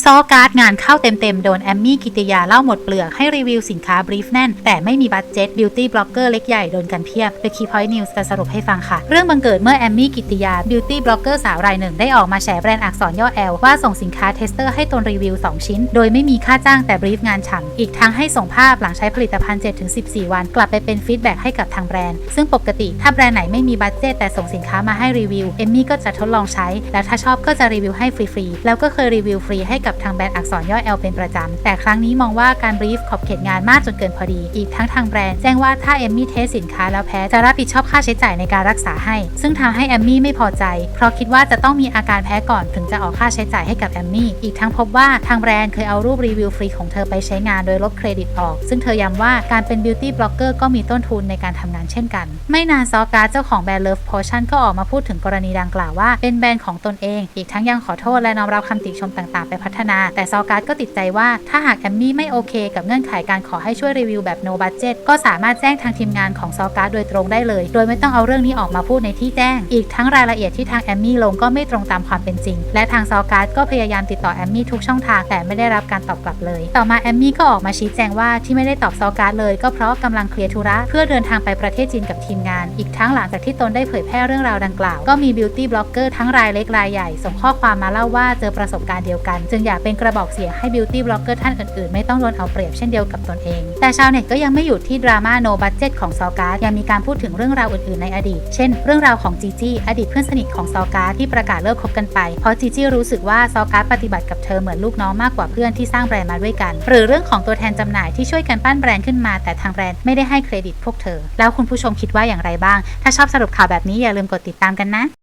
ซอการ์ดงานเข้าเต็มๆ โดนแอมมี่กิติยาเล่าหมดเปลือกให้รีวิวสินค้าบรีฟแน่น แต่ไม่มีบัตเจ็ตบิวตี้บล็อกเกอร์เล็กใหญ่โดนกันเพียบ The Key Point News จะสรุปให้ฟังค่ะ เรื่องบังเกิดเมื่อแอมมี่กิติยาบิวตี้บล็อกเกอร์สาวรายหนึ่งได้ออกมาแฉแบรนด์อักษรย่อ L ว่าส่งสินค้าเทสเตอร์ให้ตนรีวิว 2 ชิ้น โดยไม่มีค่าจ้างแต่บรีฟงานฉ่ำอีกทั้งให้ส่งภาพหลังใช้ผลิตภัณฑ์ 7-14 วัน กลับไปเป็นฟีดแบ็กให้กับทางแบรนด์ซึ่งปกติถ้าแบรนด์ไหนไม่มีบัตเจ็ตแต่ส่งสินค้ามาให้รีวิวเอมมี่ก็จะทดลองใช้แล้วถ้าชอบก็จะรีวิวให้ฟรีๆแล้วก็เคยรีวิวฟรีให้กับทางแบรนด์อักษรย่อ L เป็นประจำ แต่ครั้งนี้มองว่าการบรีฟขอบเขตงานมากจนเกินพอดี อีกทั้งทางแบรนด์แจ้งว่าถ้าเอมมี่เทสสินค้าแล้วแพ้จะรับผิดชอบค่าใช้จ่ายในการรักษาให้ ซึ่งทำให้แอมมี่ไม่พอใจ เพราะคิดว่าจะต้องมีอาการแพ้ก่อนถึงจะออกค่าใช้จ่ายให้กับแอมมี่ อีกทั้งพบว่าทางแบรนด์เคยเอารูปรีวิวฟรีของเธอไปใช้งานโดยลบเครดิตออก ซึ่งเธอย้ำว่าการเป็นบิวตี้บล็อกเกอร์ก็มีต้นทุนในการทำงานเช่นกัน ไม่นานซอการ์เจ้าของแบรนด์เลิฟพอชั่นก็ออกมาพูดถึงกรณีดังกล่าวว่าเป็นแบรนด์ของตนเอง อีกทั้งยังขอโทษและน้อมรับคำติชมต่างๆ ไปพัฒนา แต่ซอการ์ดก็ติดใจว่าถ้าหากแอมมี่ไม่โอเค กับเงื่อนไขการขอให้ช่วยรีวิวแบบ no budget ก็สามารถแจ้งทางทีมงานของซอการ์ดโดยตรงได้เลย โดยไม่ต้องเอาเรื่องนี้ออกมาพูดในที่แจ้ง อีกทั้งรายละเอียดที่ทางแอมมี่ลงก็ไม่ตรงตามความเป็นจริง และทางซอการ์ดก็พยายามติดต่อแอมมี่ทุกช่องทางแต่ไม่ได้รับการตอบกลับเลย ต่อมาแอมมี่ก็ออกมาชี้แจงว่าที่ไม่ได้ตอบซอการ์ดเลยก็เพราะกำลังเคลียร์ธุระเพื่อเดินทางไปประเทศจีนกับทีมงาน อีกทั้งหลังจากที่ตนได้เผยแพร่เรื่องราวดังกล่าวก็มีบิวตี้บล็อกเกอร์ทั้งรายเล็กรายใหญ่ส่งข้อความมาเล่าว่าเจอประสบการณ์เดียวกัน จึงอยากเป็นกระบอกเสียงให้บิวตี้บล็อกเกอร์ท่านอื่นๆ ไม่ต้องโดนเอาเปรียบเช่นเดียวกับตนเอง แต่ชาวเน็ตก็ยังไม่หยุดที่ดราม่าโนบัตเจ็ตของซอการ์ดยังมีการพูดถึงเรื่องราวอื่นๆในอดีต เช่น เรื่องราวของจีจี้อดีตเพื่อนสนิทของซอการ์ดที่ประกาศเลิกคบกันไป เพราะจีจี้รู้สึกว่าซอการ์ดปฏิบัติกับเธอเหมือนลูกน้องมากกว่าเพื่อนที่สร้างแบรนด์มาด้วยกัน หรือเรื่องของตัวแทนจำหน่ายที่ช่วยกันปั้นแบรนด์ขึ้นมา แต่ทางแบรนด์ไม่ได้ให้เครดิตพวกเธอ แล้วคุณผู้ชมคิดว่าอย่างไรบ้าง ถ้าชอบสรุปข่าวแบบนี้อย่าลืมกดติดตามกันนะ